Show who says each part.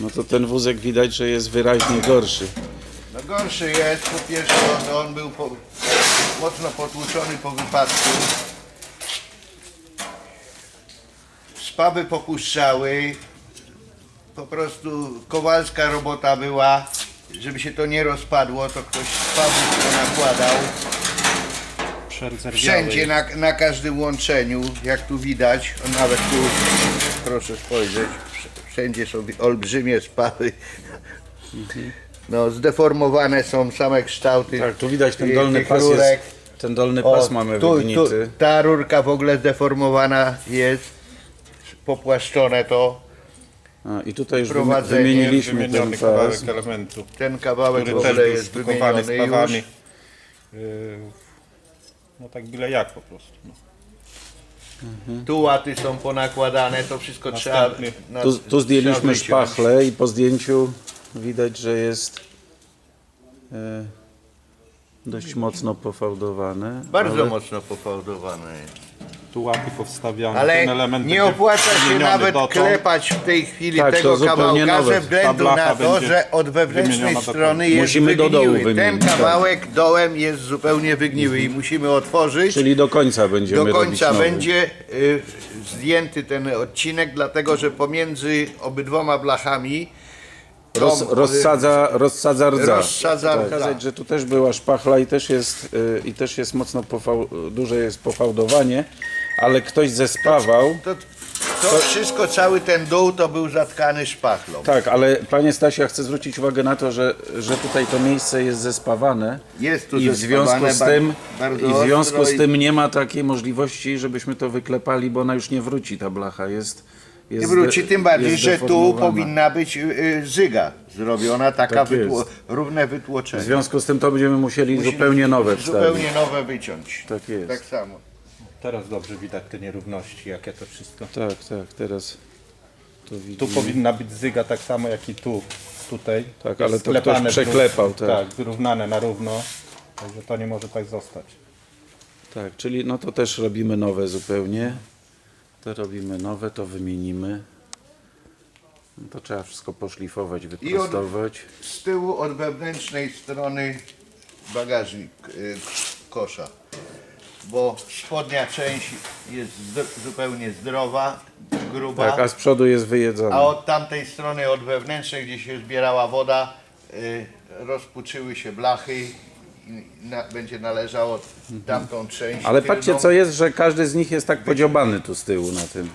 Speaker 1: No to ten wózek widać, że jest wyraźnie gorszy.
Speaker 2: No gorszy jest, po pierwsze on, on był po, mocno potłuczony po wypadku. Spawy popuszczały. Po prostu kowalska robota była, żeby się to nie rozpadło, to ktoś spawy to nakładał. Wszędzie, na, na każdym łączeniu, jak tu widać, nawet tu, proszę spojrzeć, wszędzie są olbrzymie spawy. No, zdeformowane są same kształty.
Speaker 1: Tak, tu widać ten dolny pas
Speaker 2: rurek.
Speaker 1: jest, ten dolny
Speaker 2: O,
Speaker 1: pas mamy
Speaker 2: tu, tu, ta rurka w ogóle zdeformowana jest, popłaszczone to.
Speaker 1: A, I tutaj już wymieniliśmy ten pas.
Speaker 3: kawałek elementu,
Speaker 2: Ten kawałek
Speaker 3: który
Speaker 2: w ogóle jest wymieniony
Speaker 3: z pawami.
Speaker 2: już.
Speaker 3: Yy, No tak byle jak po prostu. No.
Speaker 2: Tu łaty są ponakładane, to wszystko trzeba...
Speaker 3: Następny.
Speaker 2: na-
Speaker 1: Tu, tu
Speaker 2: trzeba
Speaker 1: zdjęliśmy
Speaker 2: wyciąć.
Speaker 1: szpachlę i po zdjęciu widać, że jest e, dość mocno pofałdowane.
Speaker 2: Bardzo
Speaker 1: ale,
Speaker 2: mocno pofałdowane jest.
Speaker 3: Tu łapy powstawiane,
Speaker 2: Ale
Speaker 3: ten element
Speaker 2: nie
Speaker 3: będzie
Speaker 2: opłaca się
Speaker 3: wymieniony
Speaker 2: nawet
Speaker 3: dotąd.
Speaker 2: klepać w tej chwili
Speaker 1: Tak, to
Speaker 2: tego
Speaker 1: zupełnie
Speaker 2: kawałka
Speaker 1: nowe.
Speaker 2: ze względu
Speaker 3: Ta blacha
Speaker 2: na to,
Speaker 3: będzie
Speaker 2: że od wewnętrznej
Speaker 3: wymieniona
Speaker 2: strony jest
Speaker 1: Musimy do dołu
Speaker 2: wygniły. Ten
Speaker 1: wymienić, tak.
Speaker 2: kawałek dołem jest zupełnie wygniły i musimy otworzyć.
Speaker 1: Czyli do końca będziemy
Speaker 2: Do
Speaker 1: robić
Speaker 2: końca
Speaker 1: nowy.
Speaker 2: będzie y, zdjęty ten odcinek, dlatego że pomiędzy obydwoma blachami
Speaker 1: Roz,
Speaker 2: tą, y,
Speaker 1: rozsadza, rozsadza rdza.
Speaker 2: Rozsadza
Speaker 1: Trzeba
Speaker 2: rdza.
Speaker 1: pokazać, że tu też była szpachla i też jest, y, i też jest mocno pofał, duże jest pofałdowanie, ale ktoś zespawał.
Speaker 2: to, to wszystko, cały ten dół to był zatkany szpachlą.
Speaker 1: Tak, ale panie Stasiu, ja chcę zwrócić uwagę na to, że, że tutaj to miejsce jest zespawane.
Speaker 2: Jest tu
Speaker 1: I w związku z tym,
Speaker 2: bardzo
Speaker 1: i w związku
Speaker 2: ostro
Speaker 1: z
Speaker 2: i-
Speaker 1: tym nie ma takiej możliwości, żebyśmy to wyklepali, bo ona już nie wróci, ta blacha jest. jest
Speaker 2: Nie wróci, tym bardziej,
Speaker 1: jest
Speaker 2: że tu powinna być y, y, zyga zrobiona, taka
Speaker 1: Tak
Speaker 2: wytło, równe
Speaker 1: W
Speaker 2: wytłoczenie.
Speaker 1: związku z tym to będziemy musieli zupełnie nowe wstawić.
Speaker 2: Zupełnie nowe wyciąć.
Speaker 1: Tak jest.
Speaker 2: Tak samo.
Speaker 3: Teraz dobrze widać te nierówności, jakie to wszystko.
Speaker 1: Tak, tak, teraz to
Speaker 3: Tu
Speaker 1: widzimy.
Speaker 3: powinna być zyga tak samo jak i tu, tutaj.
Speaker 1: Tak, ale to
Speaker 3: Sklepane
Speaker 1: ktoś przeklepał, tak.
Speaker 3: Tak, wyrównane na równo. Także to nie może tak zostać.
Speaker 1: Tak, czyli no to też robimy nowe zupełnie. To robimy nowe, to wymienimy. No to trzeba wszystko poszlifować, wyprostować.
Speaker 2: Z tyłu od wewnętrznej strony bagażnik y, kosza. Bo spodnia część jest zdr- zupełnie zdrowa, gruba.
Speaker 1: Tak, a z przodu jest wyjedzone.
Speaker 2: A od tamtej strony, od wewnętrznej, gdzie się zbierała woda, y, rozpuczyły się blachy i na, będzie należało tamtą część.
Speaker 1: Ale patrzcie
Speaker 2: tylną.
Speaker 1: co jest, że każdy z nich jest tak podziobany tu z tyłu na tym.